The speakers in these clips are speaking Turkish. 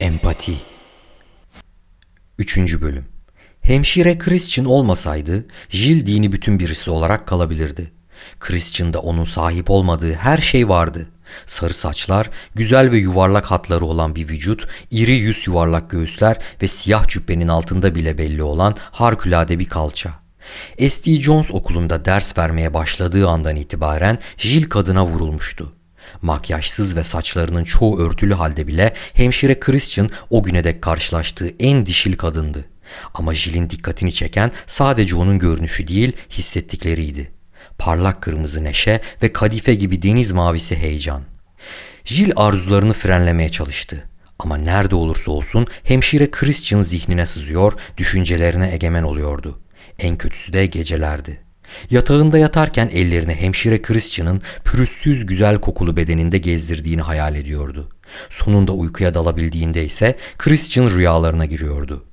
Empati 3. Bölüm Hemşire Christian olmasaydı, Jill dini bütün birisi olarak kalabilirdi. Christian'da onun sahip olmadığı her şey vardı. Sarı saçlar, güzel ve yuvarlak hatları olan bir vücut, iri yüz yuvarlak göğüsler ve siyah cübbenin altında bile belli olan harikulade bir kalça. S.D. Jones okulunda ders vermeye başladığı andan itibaren Jill kadına vurulmuştu. Makyajsız ve saçlarının çoğu örtülü halde bile hemşire Christian o güne dek karşılaştığı en dişil kadındı. Ama Jill'in dikkatini çeken sadece onun görünüşü değil hissettikleriydi. Parlak kırmızı neşe ve kadife gibi deniz mavisi heyecan. Jill arzularını frenlemeye çalıştı. Ama nerede olursa olsun hemşire Christian zihnine sızıyor, düşüncelerine egemen oluyordu. En kötüsü de gecelerdi. Yatağında yatarken ellerini hemşire Christian'ın pürüzsüz güzel kokulu bedeninde gezdirdiğini hayal ediyordu. Sonunda uykuya dalabildiğinde ise Christian rüyalarına giriyordu.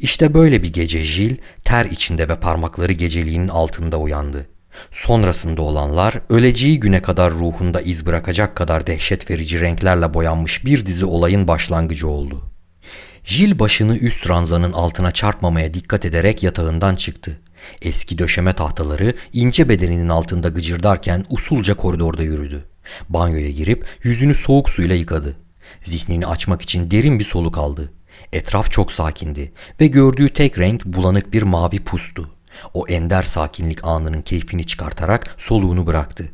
İşte böyle bir gece Jill ter içinde ve parmakları geceliğinin altında uyandı. Sonrasında olanlar öleceği güne kadar ruhunda iz bırakacak kadar dehşet verici renklerle boyanmış bir dizi olayın başlangıcı oldu. Jill başını üst ranzanın altına çarpmamaya dikkat ederek yatağından çıktı. Eski döşeme tahtaları ince bedeninin altında gıcırdarken usulca koridorda yürüdü. Banyoya girip yüzünü soğuk suyla yıkadı. Zihnini açmak için derin bir soluk aldı. Etraf çok sakindi ve gördüğü tek renk bulanık bir mavi pustu. O ender sakinlik anının keyfini çıkartarak soluğunu bıraktı.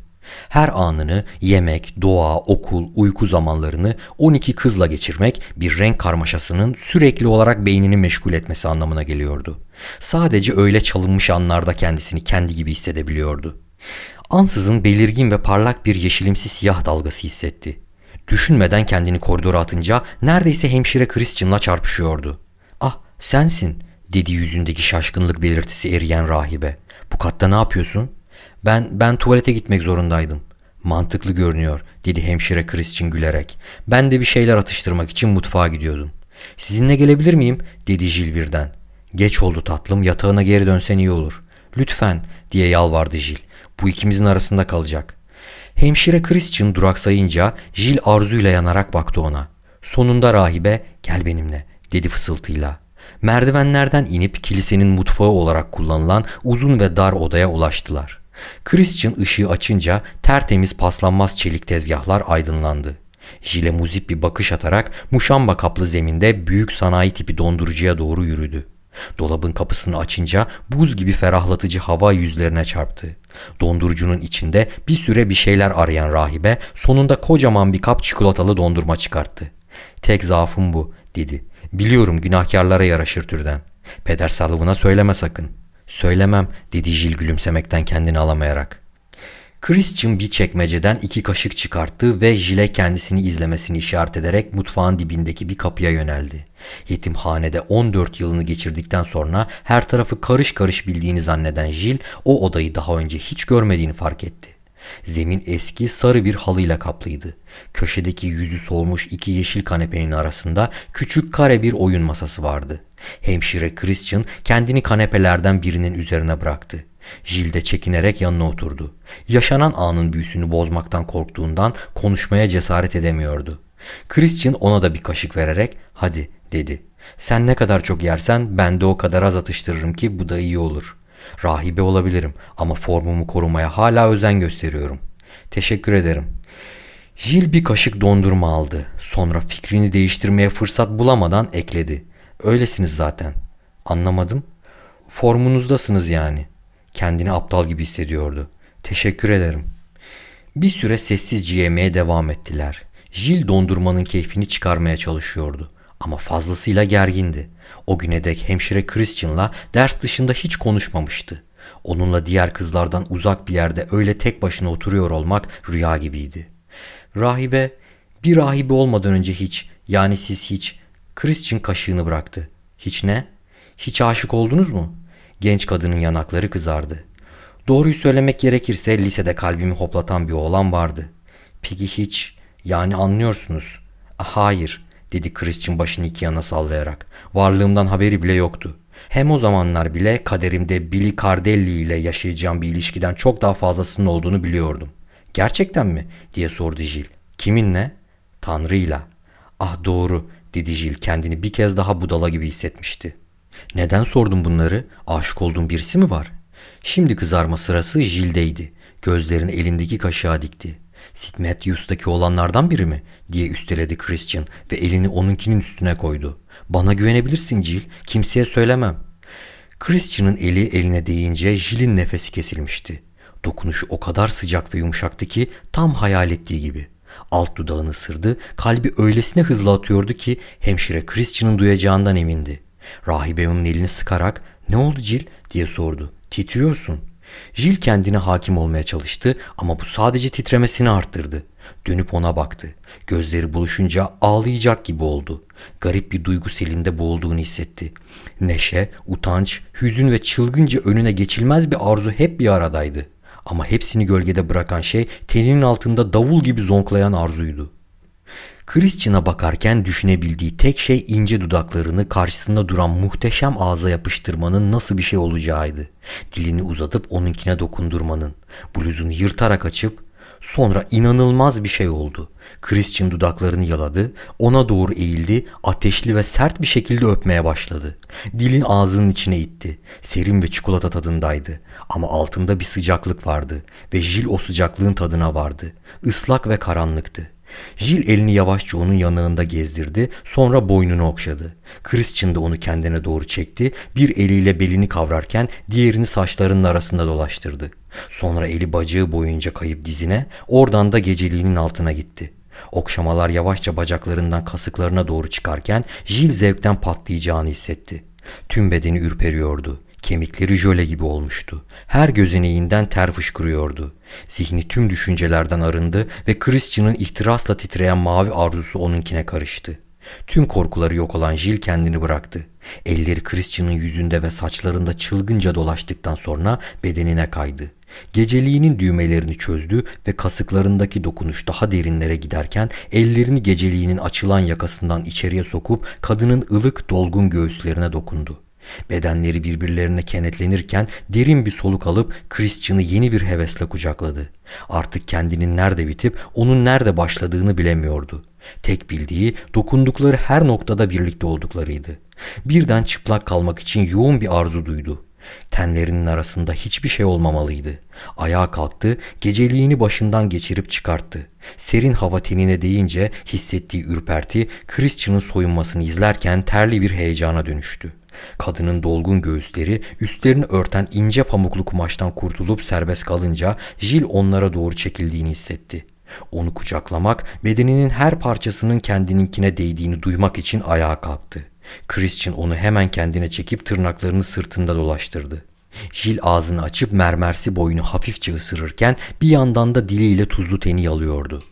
Her anını yemek, doğa, okul, uyku zamanlarını 12 kızla geçirmek bir renk karmaşasının sürekli olarak beynini meşgul etmesi anlamına geliyordu. Sadece öyle çalınmış anlarda kendisini kendi gibi hissedebiliyordu. Ansızın belirgin ve parlak bir yeşilimsi siyah dalgası hissetti. Düşünmeden kendini koridora atınca neredeyse hemşire Christian'la çarpışıyordu. Ah sensin dedi yüzündeki şaşkınlık belirtisi eriyen rahibe. Bu katta ne yapıyorsun? Ben ben tuvalete gitmek zorundaydım. Mantıklı görünüyor dedi hemşire Christian gülerek. Ben de bir şeyler atıştırmak için mutfağa gidiyordum. Sizinle gelebilir miyim? dedi Jill birden. Geç oldu tatlım yatağına geri dönsen iyi olur. Lütfen diye yalvardı Jill. Bu ikimizin arasında kalacak. Hemşire Christian duraksayınca Jill arzuyla yanarak baktı ona. Sonunda rahibe gel benimle dedi fısıltıyla. Merdivenlerden inip kilisenin mutfağı olarak kullanılan uzun ve dar odaya ulaştılar. Christian ışığı açınca tertemiz paslanmaz çelik tezgahlar aydınlandı. Jile muzip bir bakış atarak muşamba kaplı zeminde büyük sanayi tipi dondurucuya doğru yürüdü. Dolabın kapısını açınca buz gibi ferahlatıcı hava yüzlerine çarptı. Dondurucunun içinde bir süre bir şeyler arayan rahibe sonunda kocaman bir kap çikolatalı dondurma çıkarttı. Tek zaafım bu dedi. Biliyorum günahkarlara yaraşır türden. Peder Salvına söyleme sakın. Söylemem dedi Jil gülümsemekten kendini alamayarak. Christian bir çekmeceden iki kaşık çıkarttı ve Jil'e kendisini izlemesini işaret ederek mutfağın dibindeki bir kapıya yöneldi. Yetimhanede 14 yılını geçirdikten sonra her tarafı karış karış bildiğini zanneden Jil o odayı daha önce hiç görmediğini fark etti. Zemin eski sarı bir halıyla kaplıydı. Köşedeki yüzü solmuş iki yeşil kanepenin arasında küçük kare bir oyun masası vardı. Hemşire Christian kendini kanepelerden birinin üzerine bıraktı. Jill de çekinerek yanına oturdu. Yaşanan anın büyüsünü bozmaktan korktuğundan konuşmaya cesaret edemiyordu. Christian ona da bir kaşık vererek hadi dedi. Sen ne kadar çok yersen ben de o kadar az atıştırırım ki bu da iyi olur. Rahibe olabilirim ama formumu korumaya hala özen gösteriyorum. Teşekkür ederim. Jill bir kaşık dondurma aldı. Sonra fikrini değiştirmeye fırsat bulamadan ekledi. Öylesiniz zaten. Anlamadım. Formunuzdasınız yani. Kendini aptal gibi hissediyordu. Teşekkür ederim. Bir süre sessizce yemeye devam ettiler. Jill dondurmanın keyfini çıkarmaya çalışıyordu ama fazlasıyla gergindi. O güne dek hemşire Christian'la ders dışında hiç konuşmamıştı. Onunla diğer kızlardan uzak bir yerde öyle tek başına oturuyor olmak rüya gibiydi. Rahibe, bir rahibe olmadan önce hiç, yani siz hiç, Christian kaşığını bıraktı. Hiç ne? Hiç aşık oldunuz mu? Genç kadının yanakları kızardı. Doğruyu söylemek gerekirse lisede kalbimi hoplatan bir oğlan vardı. Peki hiç, yani anlıyorsunuz. Hayır, dedi Christian başını iki yana sallayarak. Varlığımdan haberi bile yoktu. Hem o zamanlar bile kaderimde Billy Cardelli ile yaşayacağım bir ilişkiden çok daha fazlasının olduğunu biliyordum. Gerçekten mi? diye sordu Jill. Kiminle? Tanrı'yla. Ah doğru dedi Jill kendini bir kez daha budala gibi hissetmişti. Neden sordun bunları? Aşık olduğun birisi mi var? Şimdi kızarma sırası Jill'deydi. Gözlerini elindeki kaşığa dikti. Sid Matthews'taki olanlardan biri mi? diye üsteledi Christian ve elini onunkinin üstüne koydu. Bana güvenebilirsin Jill, kimseye söylemem. Christian'ın eli eline değince Jill'in nefesi kesilmişti. Dokunuşu o kadar sıcak ve yumuşaktı ki tam hayal ettiği gibi. Alt dudağını ısırdı, kalbi öylesine hızlı atıyordu ki hemşire Christian'ın duyacağından emindi. Rahibe onun elini sıkarak ne oldu Jill diye sordu. Titriyorsun. Jill kendine hakim olmaya çalıştı ama bu sadece titremesini arttırdı. Dönüp ona baktı. Gözleri buluşunca ağlayacak gibi oldu. Garip bir duygu selinde boğulduğunu hissetti. Neşe, utanç, hüzün ve çılgınca önüne geçilmez bir arzu hep bir aradaydı. Ama hepsini gölgede bırakan şey teninin altında davul gibi zonklayan arzuydu. Christian'a bakarken düşünebildiği tek şey ince dudaklarını karşısında duran muhteşem ağza yapıştırmanın nasıl bir şey olacağıydı. Dilini uzatıp onunkine dokundurmanın. Bluzunu yırtarak açıp sonra inanılmaz bir şey oldu. Christian dudaklarını yaladı, ona doğru eğildi, ateşli ve sert bir şekilde öpmeye başladı. Dilin ağzının içine itti. Serin ve çikolata tadındaydı. Ama altında bir sıcaklık vardı ve Jill o sıcaklığın tadına vardı. Islak ve karanlıktı. Jill elini yavaşça onun yanağında gezdirdi, sonra boynunu okşadı. Christian da onu kendine doğru çekti, bir eliyle belini kavrarken diğerini saçlarının arasında dolaştırdı. Sonra eli bacağı boyunca kayıp dizine, oradan da geceliğinin altına gitti. Okşamalar yavaşça bacaklarından kasıklarına doğru çıkarken Jill zevkten patlayacağını hissetti. Tüm bedeni ürperiyordu. Kemikleri jöle gibi olmuştu. Her gözeneğinden ter fışkırıyordu. Zihni tüm düşüncelerden arındı ve Christian'ın ihtirasla titreyen mavi arzusu onunkine karıştı. Tüm korkuları yok olan Jill kendini bıraktı. Elleri Christian'ın yüzünde ve saçlarında çılgınca dolaştıktan sonra bedenine kaydı. Geceliğinin düğmelerini çözdü ve kasıklarındaki dokunuş daha derinlere giderken ellerini geceliğinin açılan yakasından içeriye sokup kadının ılık dolgun göğüslerine dokundu. Bedenleri birbirlerine kenetlenirken derin bir soluk alıp Christian'ı yeni bir hevesle kucakladı. Artık kendinin nerede bitip onun nerede başladığını bilemiyordu. Tek bildiği dokundukları her noktada birlikte olduklarıydı. Birden çıplak kalmak için yoğun bir arzu duydu. Tenlerinin arasında hiçbir şey olmamalıydı. Ayağa kalktı, geceliğini başından geçirip çıkarttı. Serin hava tenine değince hissettiği ürperti Christian'ın soyunmasını izlerken terli bir heyecana dönüştü. Kadının dolgun göğüsleri üstlerini örten ince pamuklu kumaştan kurtulup serbest kalınca Jill onlara doğru çekildiğini hissetti. Onu kucaklamak, bedeninin her parçasının kendininkine değdiğini duymak için ayağa kalktı. Christian onu hemen kendine çekip tırnaklarını sırtında dolaştırdı. Jill ağzını açıp mermersi boyunu hafifçe ısırırken bir yandan da diliyle tuzlu teni yalıyordu.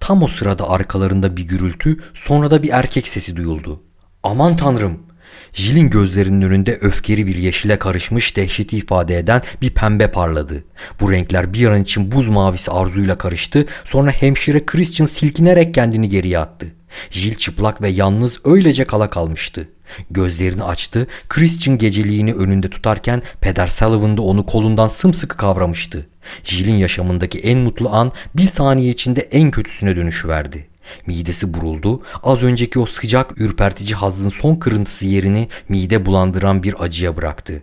Tam o sırada arkalarında bir gürültü, sonra da bir erkek sesi duyuldu. Aman tanrım! Jill'in gözlerinin önünde öfkeli bir yeşile karışmış dehşeti ifade eden bir pembe parladı. Bu renkler bir an için buz mavisi arzuyla karıştı, sonra hemşire Christian silkinerek kendini geriye attı. Jill çıplak ve yalnız öylece kala kalmıştı. Gözlerini açtı, Christian geceliğini önünde tutarken Peder Sullivan da onu kolundan sımsıkı kavramıştı. Jill'in yaşamındaki en mutlu an bir saniye içinde en kötüsüne dönüşüverdi. Midesi buruldu. Az önceki o sıcak ürpertici hazzın son kırıntısı yerini mide bulandıran bir acıya bıraktı.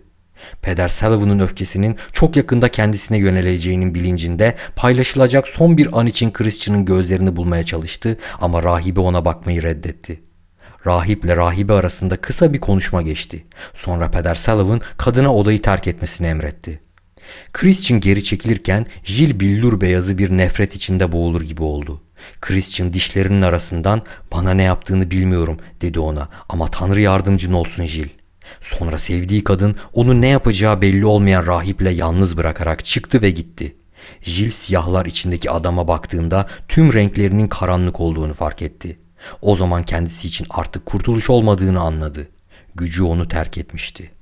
Peder Sullivan'ın öfkesinin çok yakında kendisine yöneleceğinin bilincinde paylaşılacak son bir an için Christian'ın gözlerini bulmaya çalıştı ama rahibe ona bakmayı reddetti. Rahiple rahibe arasında kısa bir konuşma geçti. Sonra Peder Sullivan kadına odayı terk etmesini emretti. Christian geri çekilirken Jill billur beyazı bir nefret içinde boğulur gibi oldu. Christian dişlerinin arasından bana ne yaptığını bilmiyorum dedi ona ama Tanrı yardımcın olsun Jill. Sonra sevdiği kadın onu ne yapacağı belli olmayan rahiple yalnız bırakarak çıktı ve gitti. Jill siyahlar içindeki adama baktığında tüm renklerinin karanlık olduğunu fark etti. O zaman kendisi için artık kurtuluş olmadığını anladı. Gücü onu terk etmişti.